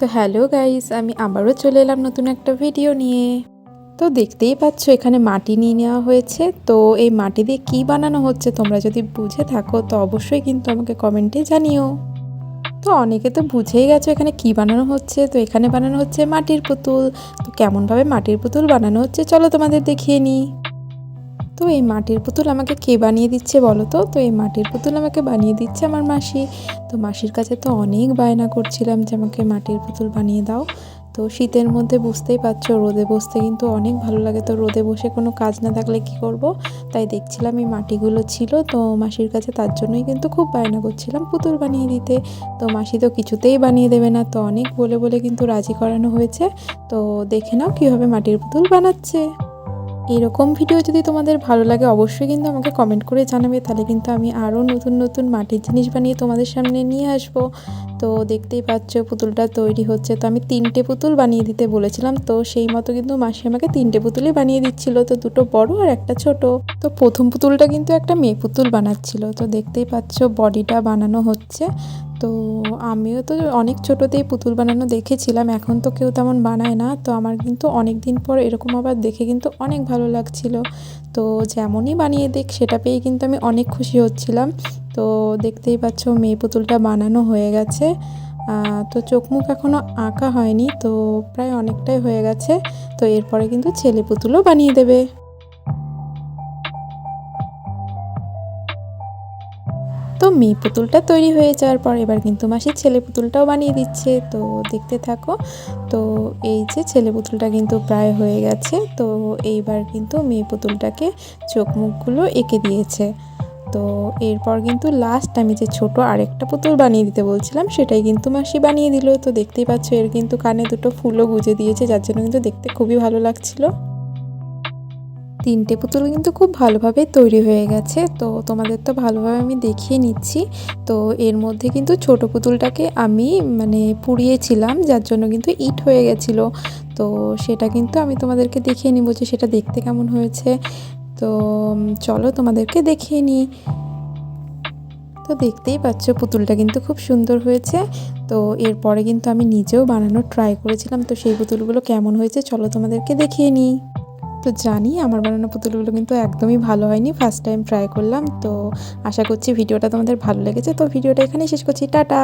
তো hello guys, আমি আবারও চলে এলাম নতুন একটা ভিডিও নিয়ে। তো দেখতেই পাচ্ছ, এখানে মাটি নিয়ে নেওয়া হয়েছে। তো এই মাটি দিয়ে কী বানানো হচ্ছে তোমরা যদি বুঝে থাকো, তো অবশ্যই কিন্তু আমাকে কমেন্টে জানিও। তো অনেকে তো বুঝেই গেছো এখানে কি বানানো হচ্ছে। তো এখানে বানানো হচ্ছে মাটির পুতুল। তো কেমনভাবে মাটির পুতুল বানানো হচ্ছে, চলো তোমাদের দেখিয়ে নিই। তো এই মাটির পুতুল আমাকে কে বানিয়ে দিচ্ছে বলো তো? তো এই মাটির পুতুল আমাকে বানিয়ে দিচ্ছে আমার মাসি। তো মাসির কাছে তো অনেক বায়না করছিলাম যে আমাকে মাটির পুতুল বানিয়ে দাও। তো শীতের মধ্যে বুঝতেই পারছ, রোদে বসতে কিন্তু অনেক ভালো লাগে। তো রোদে বসে কোনো কাজ না থাকলে কি করব? তাই দেখছিলাম এই মাটিগুলো ছিল। তো মাসির কাছে তার জন্যই কিন্তু খুব বায়না করছিলাম পুতুল বানিয়ে দিতে। তো মাসি তো কিছুতেই বানিয়ে দেবে না। তো অনেক বলে বলে কিন্তু রাজি করানো হয়েছে। তো দেখে নাও কীভাবে মাটির পুতুল বানাচ্ছে। এরকম ভিডিও যদি তোমাদের ভালো লাগে, অবশ্যই কিন্তু আমাকে কমেন্ট করে জানাবে। তাহলে কিন্তু আমি আরও নতুন নতুন মাটির জিনিস বানিয়ে তোমাদের সামনে নিয়ে আসব। তো দেখতেই পাচ্ছ, পুতুলটা তৈরি হচ্ছে। তো আমি তিনটে পুতুল বানিয়ে দিতে বলেছিলাম। তো সেই মতো কিন্তু মাসি আমাকে তিনটে পুতুলই বানিয়ে দিচ্ছিল। তো দুটো বড় আর একটা ছোট। তো প্রথম পুতুলটা কিন্তু একটা মেয়ে পুতুল বানাচ্ছিল। তো দেখতেই পাচ্ছ বডিটা বানানো হচ্ছে। তো আমিও তো অনেক ছোটোতেই পুতুল বানানো দেখেছিলাম, এখন তো কেউ তেমন বানায় না, তো আমার কিন্তু অনেক দিন পর এরকম আবার দেখে কিন্তু অনেক ভালো লাগছিল। তো যেমনই বানিয়ে দেখ, সেটা পেয়ে কিন্তু আমি অনেক খুশি হচ্ছিলাম। তো দেখতেই পাচ্ছ মেয়ে পুতুলটা বানানো হয়ে গেছে। তো চোখ মুখ এখনও আঁকা হয়নি, তো প্রায় অনেকটাই হয়ে গেছে। তো এরপরে কিন্তু ছেলে পুতুলও বানিয়ে দেবে। তো মেয়ে পুতুলটা তৈরি হয়ে যাওয়ার পর এবার কিন্তু মাসির ছেলে পুতুলটাও বানিয়ে দিচ্ছে। তো দেখতে থাকো। তো এই যে ছেলে পুতুলটা কিন্তু প্রায় হয়ে গেছে। তো এইবার কিন্তু মেয়ে পুতুলটাকে চোখ মুখগুলো এঁকে দিয়েছে। তো এরপর কিন্তু লাস্ট আমি যে ছোট আরেকটা পুতুল বানিয়ে দিতে বলছিলাম, সেটাই কিন্তু মাসি বানিয়ে দিল। তো দেখতেই পাচ্ছ এর কিন্তু কানে দুটো ফুলও গুজে দিয়েছে, যার জন্য কিন্তু দেখতে খুবই ভালো লাগছিল। তিনটে পুতুল কিন্তু খুব ভালোভাবে তৈরি হয়ে গেছে। তো তোমাদের তো ভালোভাবে আমি দেখিয়ে নিচ্ছি। তো এর মধ্যে কিন্তু ছোট পুতুলটাকে আমি মানে পুড়িয়েছিলাম, যার জন্য কিন্তু ইট হয়ে গেছিল। তো সেটা কিন্তু আমি তোমাদেরকে দেখিয়ে নিব যে সেটা দেখতে কেমন হয়েছে। তো চলো তোমাদেরকে দেখিয়ে নিই। তো দেখতেই পাচ্ছ পুতুলটা কিন্তু খুব সুন্দর হয়েছে। তো এরপরে কিন্তু আমি নিজেও বানানোর ট্রাই করেছিলাম। তো সেই পুতুলগুলো কেমন হয়েছে চলো তোমাদেরকে দেখিয়ে নিই। তো জানি আমার বানানো পুতুলগুলো কিন্তু একদমই ভালো হয়নি ফার্স্ট টাইম ট্রাই করলাম, তো আশা করছি ভিডিওটা তোমাদের ভালো লেগেছে, তো ভিডিওটা এখানেই শেষ করছি, টাটা!